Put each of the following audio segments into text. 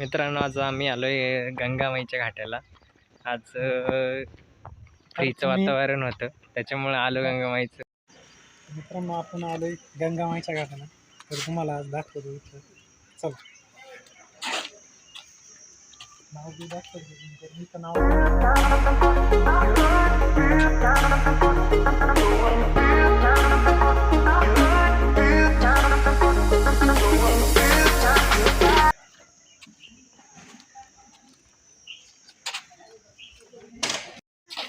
मित्रांनो आज आम्ही आलोय गंगामाईच्या घाटाला. आज फ्रीचं वातावरण होतं. त्याच्यामुळे आलो गंगामाईचं. मित्रांनो आपण आलोय गंगामाईच्या घाटाला. तर तुम्हाला आज दाखवतो इथं. चल. नाव दाखवतो. मी तर नाव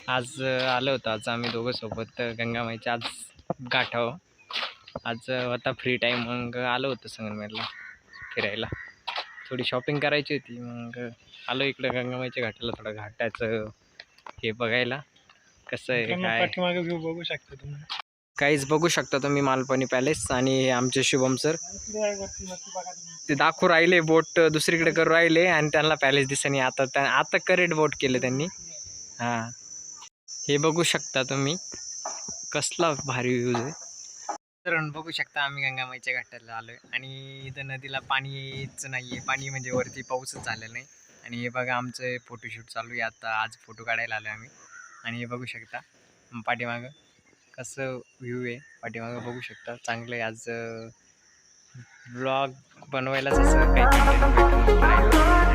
आज आलो होतो. आज आम्ही दोघं सोबत गंगामाईच्या आज गाठावं. आज होता फ्री टाईम मग आलो होतो संगमेरला फिरायला. थोडी शॉपिंग करायची होती मग आलो इकडं गंगामाईच्या घाटाला थोडं घाटाचं हे बघायला. कसं आहे काय? पाठीमागे व्ह्यू बघू शकता तुम्ही. काहीच बघू शकता तुम्ही मालपाणी पॅलेस आणि आमचे शुभम सर ते दाखवू राहिले बोट दुसरीकडे करू राहिले आणि त्यांना पॅलेस दिसणी आता त्या आता करेक्ट बोट केले त्यांनी. हां. हे बघू शकता तुम्ही. कसला भारी व्ह्यूज आहे. तर बघू शकता आम्ही गंगामाईच्या घाटाला आलोय. आणि इथं नदीला पाणीच नाही आहे पाणी म्हणजे वरती पाऊसच झालेला नाही. आणि हे बघा आमचं फोटोशूट चालू आहे. आता आज फोटो काढायला आलो आम्ही. आणि हे बघू शकता पाठीमागं कसं व्ह्यू आहे. पाठीमागं बघू शकता चांगलं आहे. आज ब्लॉग बनवायलाच असं काही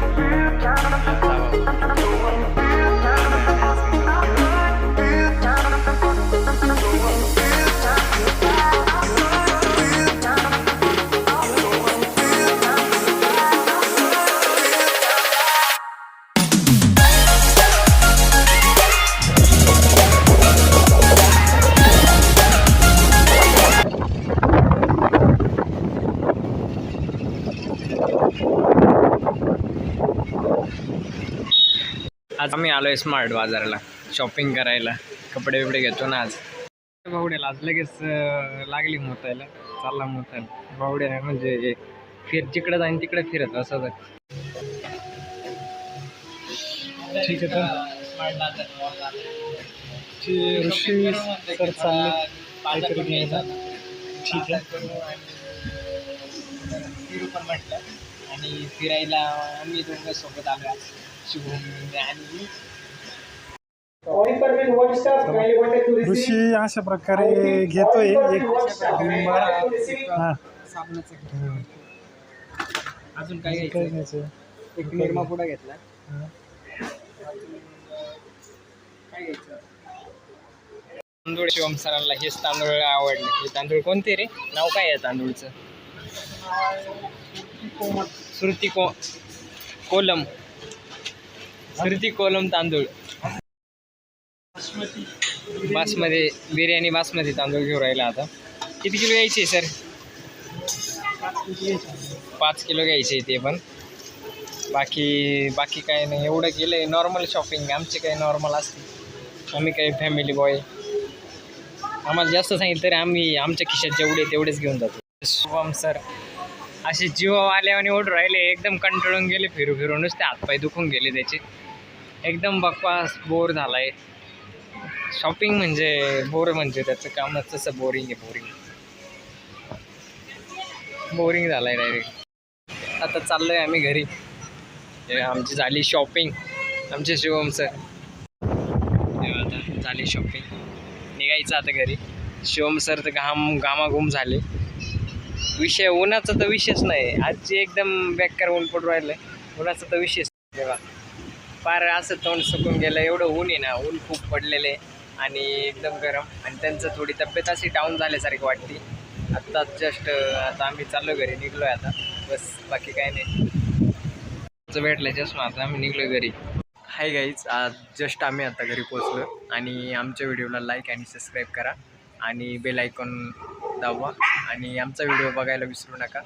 आज आम्ही आलोय स्मार्ट बाजाराला. शॉपिंग करायला. कपडे बिपडे घेतो ना आज. भावड्याला आज लगेच लागली मोतायला. चालला मोतायला. भावड्या म्हणजे फिर जिकडे जाईन तिकडे फिरत असं ठीक आहे तर. ते ऋषी सर चालले. काहीतरी घ्यायला ठीक आहे. फिरू पण म्हटलं. आणि फिरायला आम्ही दोघं सोबत आलो ऋषी अशा प्रकारे घेतोय. एक बारा. हा. अजून काय काय घ्यायचं? एक निरमा घेतला. काय घ्यायचं? तांदूळ शिवम सरांना हेच तांदूळ आवडले. हे तांदूळ कोणते रे? नाव काय आहे तांदूळचं? श्रुती को कोलम. श्रुती कोलम तांदूळ. बासमती बिर्याणी बासमती तांदूळ घेऊन राहिला आता. किती किलो घ्यायचे सर? पाच किलो घ्यायचे ते पण. बाकी बाकी काय नाही. एवढं गेलं आहे नॉर्मल शॉपिंग आमचे काही नॉर्मल असते. आम्ही काही फॅमिली बॉय आम्हाला जास्त सांगितलं तरी आम्ही आमच्या खिशात जेवढे तेवढेच घेऊन जातो. शुभम सर असे जीव आल्याने ओढ राहिले एकदम कंटाळून गेले फिरू फिरू नुसते हातपाय दुखून गेले त्याचे. एकदम बकवास बोर झाला आहे शॉपिंग म्हणजे बोर म्हणजे त्याचं कामच तसं बोरिंग आहे बोरिंग बोरिंग झालं आहे डायरेक्ट आता चाललो आहे आम्ही घरी. आमची झाली शॉपिंग आमचे शिवम सर आता झाली शॉपिंग निघायचं आता घरी. शिवम सर तर घाम घामाघूम झाले. विषय उन्हाचा तर विषयच नाही. आजची एकदम बेकार ऊन पडून राहिलं उन्हाचा तर विषयच नाही. तेव्हा फार असं तोंड सुकून गेलं एवढं ऊन आहे ना ऊन खूप पडलेलं आहे आणि एकदम गरम. आणि त्यांचं थोडी तब्येत अशी डाऊन झाल्यासारखी वाटते. आत्ता जस्ट आता आम्ही चाललो घरी निघलो आहे आता. बस बाकी काय नाही. भेटलं जस्ट आता आम्ही निघलो घरी. हाय गाईज आज जस्ट आम्ही आता घरी पोचलो आणि आमच्या व्हिडिओला लाईक आणि सबस्क्राईब करा आणि बेल आयकॉन दाबवा आणि आमचा व्हिडिओ बघायला विसरू नका.